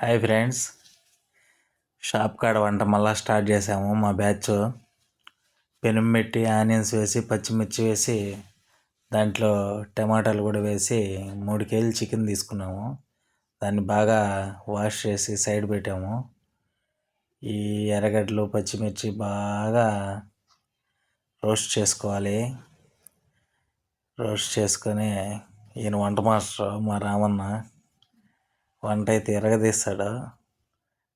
Hi friends. Shop కాడ వంట మళ్ళా స్టార్ట్ చేసాము. మా బ్యాచ్ పెనం పెట్టి ఆనియన్స్ వేసి పచ్చిమిర్చి వేసి దాంట్లో టమాటాలు కూడా వేసి మూడు కేజీలు చికెన్ తీసుకున్నాము. దాన్ని బాగా వాష్ చేసి సైడ్ పెట్టాము. ఈ ఎర్రగడ్డలు పచ్చిమిర్చి బాగా రోస్ట్ చేసుకోవాలి. రోస్ట్ చేసుకొని ఈయన వంట మాస్టర్ మా రామన్న వంట అయితే ఇరగదీస్తాడు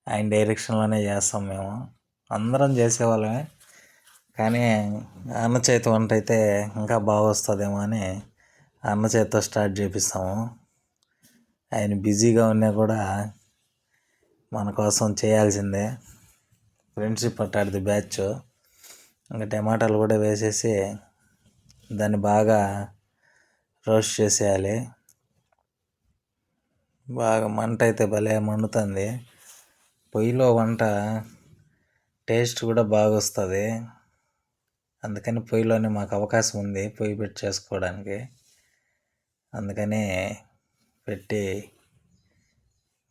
ఆయన డైరెక్షన్లోనే చేస్తాం మేము. అందరం చేసేవాళ్ళమే. కానీ అన్న చేతి వంట అయితే ఇంకా బాగా వస్తుందేమో అని అన్న చేతితో స్టార్ట్ చేపిస్తాము. ఆయన బిజీగా ఉన్నా కూడా మన కోసం చేయాల్సిందే. ఫ్రెండ్షిప్ పట్టాడుది బ్యాచ్. ఇంకా టమాటాలు కూడా వేసేసి దాన్ని బాగా రోస్ట్ చేసేయాలి. బాగా మంట అయితే భలే మండుతుంది. పొయ్యిలో వంట టేస్ట్ కూడా బాగా వస్తుంది అందుకని పొయ్యిలోనే మాకు అవకాశం ఉంది పొయ్యి పెట్టి చేసుకోవడానికి. అందుకని పెట్టి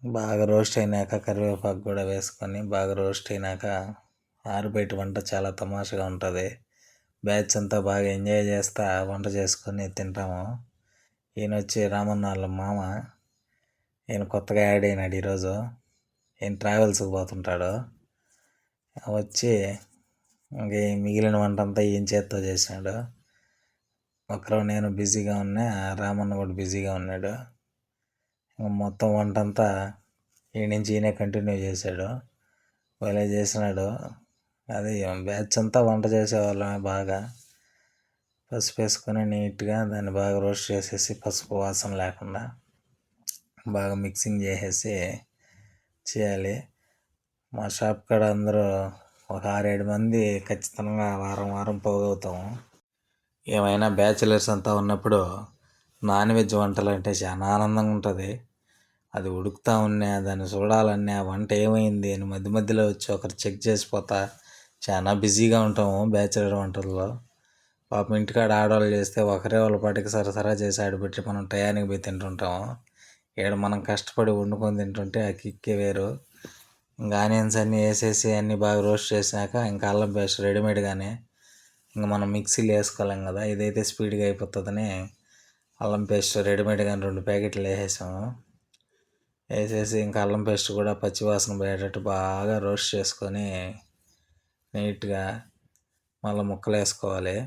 బాగా రోస్ట్ అయినాక కరివేపాకు కూడా వేసుకొని బాగా రోస్ట్ అయినాక ఆరుబయట వంట చాలా తమాషగా ఉంటుంది. బ్యాచ్ అంతా బాగా ఎంజాయ్ చేస్తా వంట చేసుకొని తింటాము. ఈయన వచ్చి రామన్న వాళ్ళ మామ ఈయన కొత్తగా యాడ్ అయినాడు ఈరోజు. ఈయన ట్రావెల్స్కి పోతుంటాడు. వచ్చి ఇంక మిగిలిన వంట అంతా ఈయన చేత్తో చేసినాడు. ఒకరు నేను బిజీగా ఉన్నా రామన్న కూడా బిజీగా ఉన్నాడు. మొత్తం వంట అంతా ఈ నుంచి ఈయనే కంటిన్యూ చేశాడు. భలే చేసినాడు. అది బ్యాచ్ అంతా వంట చేసేవాళ్ళమే బాగా. పసుపు వేసుకొని నీట్గా దాన్ని బాగా రోస్ట్ చేసేసి పసుపు వాసన లేకుండా. బాగా మిక్సింగ్ చేసేసి చేయాలి. మా షాప్ కాడ అందరూ ఒక ఆరేడు మంది ఖచ్చితంగా వారం వారం పోగవుతాము ఏమైనా బ్యాచిలర్స్ అంతా ఉన్నప్పుడు నాన్ వెజ్ వంటలు అంటే చాలా ఆనందంగా ఉంటుంది. అది ఉడుకుతా ఉన్నా దాన్ని చూడాలన్నా వంట ఏమైంది అని మధ్య మధ్యలో వచ్చి ఒకరు చెక్ చేసిపోతా. చాలా బిజీగా ఉంటాము బ్యాచిలర్ వంటల్లో. పాపం ఇంటికాడ ఆడవాళ్ళు చేస్తే ఒకరే వాళ్ళ పాటికి సరసరా చేసి ఆడబెట్టి మనం టయానికి పోయి తింటుంటాము. ఇక్కడ మనం కష్టపడి వండుకొని తింటుంటే ఆ కిక్కే వేరు. ఇంకా ఆనియన్స్ అన్నీ వేసేసి అన్నీ బాగా రోస్ట్ చేసాక ఇంకా అల్లం పేస్ట్ రెడీమేడ్గానే ఇంకా మనం మిక్సీలో వేసుకోలేం కదా. ఇదైతే స్పీడ్గా అయిపోతుందని అల్లం పేస్ట్ రెడీమేడ్గా రెండు ప్యాకెట్లు వేసేసాము. వేసేసి ఇంకా అల్లం పేస్ట్ కూడా పచ్చివాసన పోయేటట్టు బాగా రోస్ట్ చేసుకొని నీట్గా మళ్ళీ ముక్కలు వేసుకోవాలి.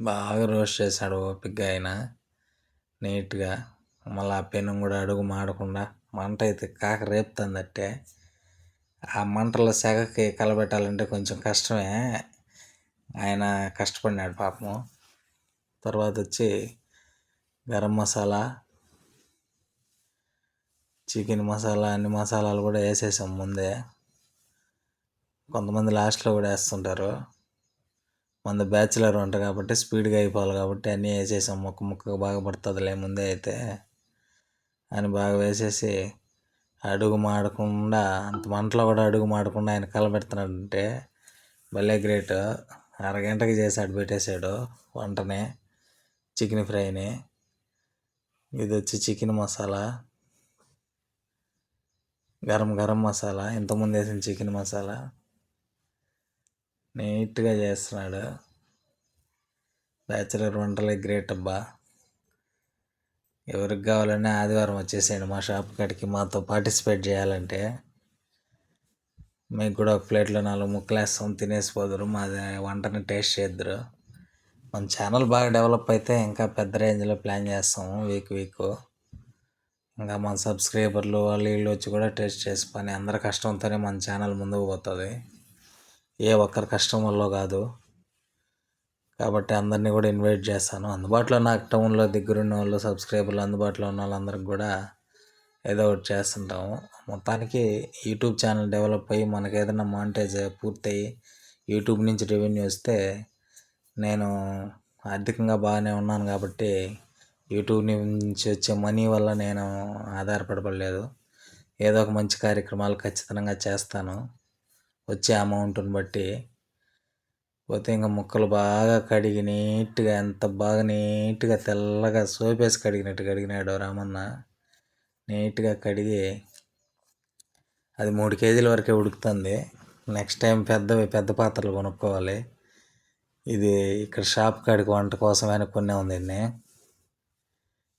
బాగా రోస్ట్ చేశాడు ఓపిక్గా అయినా నీట్గా మళ్ళీ ఆ పెనం కూడా అడుగు మాడకుండా మంట అయితే కాక రేపుతుందట్టే. ఆ మంటలో సెగకి కలబెట్టాలంటే కొంచెం కష్టమే. ఆయన కష్టపడినాడు పాపము. తర్వాత వచ్చి గరం మసాలా చికెన్ మసాలా అన్ని మసాలాలు కూడా వేసేసాం ముందే. కొంతమంది లాస్ట్లో కూడా వేస్తుంటారు. మంది బ్యాచిలర్ ఉంటారు కాబట్టి స్పీడ్గా అయిపోవాలి కాబట్టి అన్నీ వేసేసాం. ముక్క ముక్క బాగా పడుతుందిలే ముందే అయితే. అని బాగా వేసేసి అడుగు మాడకుండా అంత మంటలో కూడా అడుగు మాడకుండా ఆయన కలబెడుతున్నాడంటే భలే గ్రేట్. అరగంటకి చేసాడు పెట్టేశాడు వంటనే చికెన్ ఫ్రైని. ఇది వచ్చి చికెన్ మసాలా. గరం గరం మసాలా ఇంతకుముందు వేసిన చికెన్ మసాలా. నీట్గా చేస్తున్నాడు. బ్యాచిలర్ వంటలే గ్రేట్ అబ్బా. ఎవరికి కావాలన్నా ఆదివారం వచ్చేసేయండి. మా షాప్ కాడికి మాతో పార్టిసిపేట్ చేయాలంటే మీకు కూడా ఒక ప్లేట్లో నాలుగు ముక్కలేస్తాం తినేసిపోదురు. మాది వంటని టేస్ట్ చేద్దరు. మన ఛానల్ బాగా డెవలప్ అయితే ఇంకా పెద్ద రేంజ్లో ప్లాన్ చేస్తాము వీక్ వీక్ ఇంకా మన సబ్స్క్రైబర్లు వాళ్ళు వీళ్ళు వచ్చి కూడా టేస్ట్ చేసి పని అందరి కష్టంతోనే మన ఛానల్ ముందుకు పోతుంది. ఏ ఒక్కరి కష్టం వల్ల కాదు. కాబట్టి అందరినీ కూడా ఇన్వైట్ చేస్తాను. అందుబాటులో నాకు టౌన్లో దగ్గరున్న వాళ్ళు సబ్స్క్రైబర్లు అందుబాటులో ఉన్న వాళ్ళందరికి కూడా ఏదో ఒకటి చేస్తుంటాము. మొత్తానికి యూట్యూబ్ ఛానల్ డెవలప్ అయ్యి మనకి ఏదైనా మానిటైజ్ పూర్తయి యూట్యూబ్ నుంచి రెవెన్యూ వస్తే నేను ఆర్థికంగా బాగానే ఉన్నాను కాబట్టి యూట్యూబ్ నుంచి వచ్చే మనీ వల్ల నేను ఆధారపడలేదు ఏదో ఒక మంచి కార్యక్రమాలు ఖచ్చితంగా చేస్తాను. వచ్చే అమౌంట్ని బట్టి పోతే ఇంకా ముక్కలు బాగా కడిగి నీట్గా ఎంత బాగా నీట్గా తెల్లగా సోపేసి కడిగినట్టు కడిగినాడు రామన్న. నీట్గా కడిగి అది మూడు కేజీల వరకే ఉడుకుతుంది. నెక్స్ట్ టైం పెద్దవి పెద్ద పాత్రలు కొనుక్కోవాలి. ఇది ఇక్కడ షాప్ కాడికి వంట కోసమైనా కొనే ఉందండి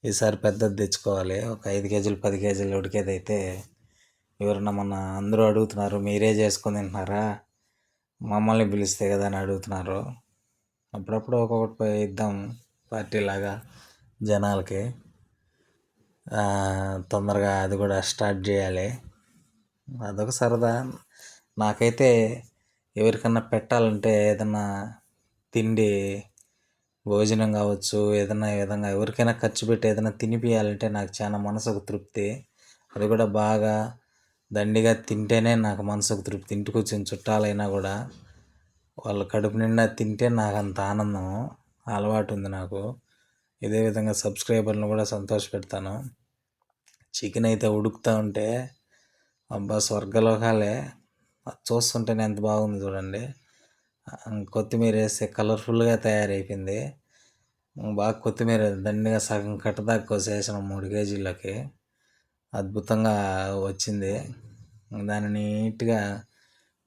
ఈసారి పెద్దది తెచ్చుకోవాలి. ఒక ఐదు కేజీలు పది కేజీలు ఉడికేది అయితే ఎవరన్నా మన అందరూ అడుగుతున్నారు మీరే చేసుకొని తింటున్నారా? మమ్మల్ని పిలిస్తే కదా అని అడుగుతున్నారు. అప్పుడప్పుడు ఒక్కొక్కటి పోయి ఇద్దాం పార్టీలాగా జనాలకి. తొందరగా అది కూడా స్టార్ట్ చేయాలి. అదొక సరదా. నాకైతే ఎవరికన్నా పెట్టాలంటే ఏదన్నా తిండి భోజనం కావచ్చు ఏదన్నా విధంగా ఎవరికైనా ఖర్చు పెట్టి ఏదైనా తినిపియాలంటే నాకు చాలా మనసుకు తృప్తి. అది కూడా బాగా దండిగా తింటేనే నాకు మనసుకు తృప్తి. ఇంటికి వచ్చిన చుట్టాలైనా కూడా వాళ్ళ కడుపు నిండా తింటే నాకు అంత ఆనందం అలవాటు ఉంది నాకు. ఇదే విధంగా సబ్స్క్రైబర్లను కూడా సంతోష పెడతాను చికెన్ అయితే ఉడుకుతూ ఉంటే అబ్బా స్వర్గలోకాలే. చూస్తుంటేనే ఎంత బాగుంది చూడండి. కొత్తిమీర వేస్తే కలర్ఫుల్గా తయారైపోయింది. బాగా కొత్తిమీర దండిగా సగం కట్టదాకా కోసేసాను మూడు కేజీలకి. అద్భుతంగా వచ్చింది. దాన్ని నీట్గా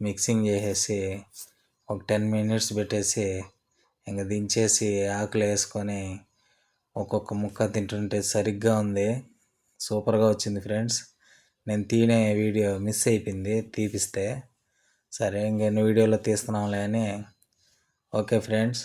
మిక్సింగ్ చేసేసి ఒక టెన్ మినిట్స్ పెట్టేసి ఇంక దించేసి ఆకులు వేసుకొని ఒక్కొక్క ముక్క తింటుంటే సరిగ్గా ఉంది. సూపర్గా వచ్చింది ఫ్రెండ్స్. నేను తీనే వీడియో మిస్ అయిపోయింది తీపిస్తే. సరే ఇంకెన్ని వీడియోలో తీస్తున్నాంలే అని. Okay friends.